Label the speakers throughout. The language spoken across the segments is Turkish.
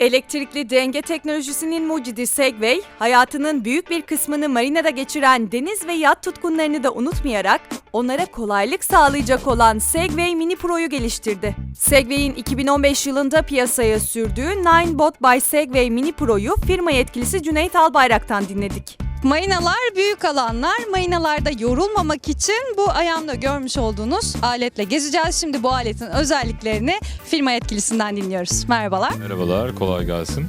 Speaker 1: Elektrikli denge teknolojisinin mucidi Segway, hayatının büyük bir kısmını marinada geçiren deniz ve yat tutkunlarını da unutmayarak onlara kolaylık sağlayacak olan Segway Mini Pro'yu geliştirdi. Segway'in 2015 yılında piyasaya sürdüğü Nine Bot by Segway Mini Pro'yu firma yetkilisi Cüneyt Albayrak'tan dinledik.
Speaker 2: Marinalar büyük alanlar. Marinalarda yorulmamak için bu ayağımda görmüş olduğunuz aletle gezeceğiz. Şimdi bu aletin özelliklerini firma yetkilisinden dinliyoruz. Merhabalar.
Speaker 3: Merhabalar, kolay gelsin.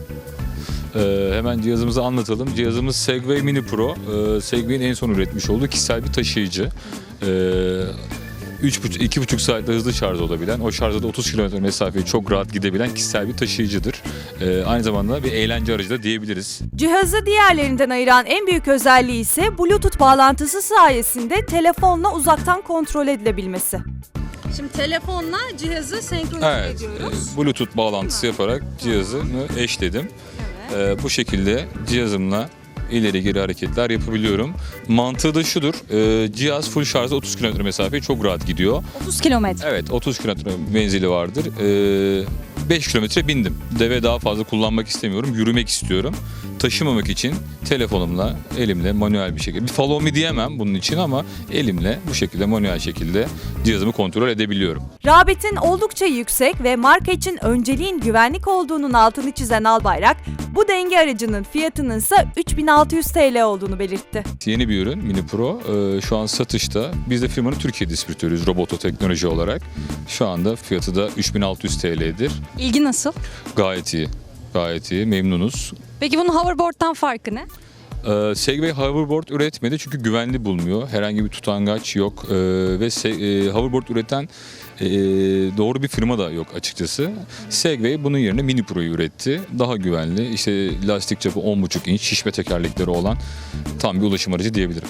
Speaker 3: Ee, hemen cihazımızı anlatalım. Cihazımız Segway Mini Pro. Ee, Segway'in en son üretmiş olduğu kişisel bir taşıyıcı. Ee, 3,5 saatte hızlı şarj olabilen, o şarjda da 30 km mesafeyi çok rahat gidebilen kişisel bir taşıyıcıdır. Ee, aynı zamanda bir eğlence aracı da diyebiliriz.
Speaker 1: Cihazı diğerlerinden ayıran en büyük özelliği ise Bluetooth bağlantısı sayesinde telefonla uzaktan kontrol edilebilmesi. Şimdi telefonla cihazı senkronize
Speaker 3: Evet, e, Bluetooth bağlantısı yaparak cihazını eşledim. Ee, bu şekilde cihazımla ileri geri hareketler yapabiliyorum. Mantığı da şudur, e, cihaz full şarjda 30 km mesafeyi çok rahat gidiyor.
Speaker 2: 30 kilometre.
Speaker 3: Evet 30 km menzili vardır. Ee, 5 kilometre bindim. Deve daha fazla kullanmak istemiyorum. Yürümek istiyorum. Taşımamak için telefonumla, elimle manuel bir şekilde. Bir follow me diyemem bunun için ama elimle bu şekilde manuel şekilde cihazımı kontrol edebiliyorum.
Speaker 1: Rağbetin oldukça yüksek ve marka için önceliğin güvenlik olduğunun altını çizen Albayrak, bu denge aracının fiyatının ise 3600 TL olduğunu belirtti.
Speaker 3: Yeni bir ürün Mini Pro. Ee, şu an satışta. Biz de firmanın Türkiye distribütörüyüz Roboto Teknoloji olarak. Şu anda fiyatı da 3600 TL'dir.
Speaker 2: İlgi nasıl?
Speaker 3: Gayet iyi. Gayet iyi. Memnunuz.
Speaker 2: Peki bunun hoverboard'dan farkı ne?
Speaker 3: Ee, Segway hoverboard üretmedi çünkü güvenli bulmuyor. Herhangi bir tutangaç yok Ee, ve e, hoverboard üreten e, doğru bir firma da yok açıkçası. Segway bunun yerine Mini Pro'yu üretti. Daha güvenli, işte lastik çapı 10,5 inç, şişme tekerlekleri olan tam bir ulaşım aracı diyebilirim.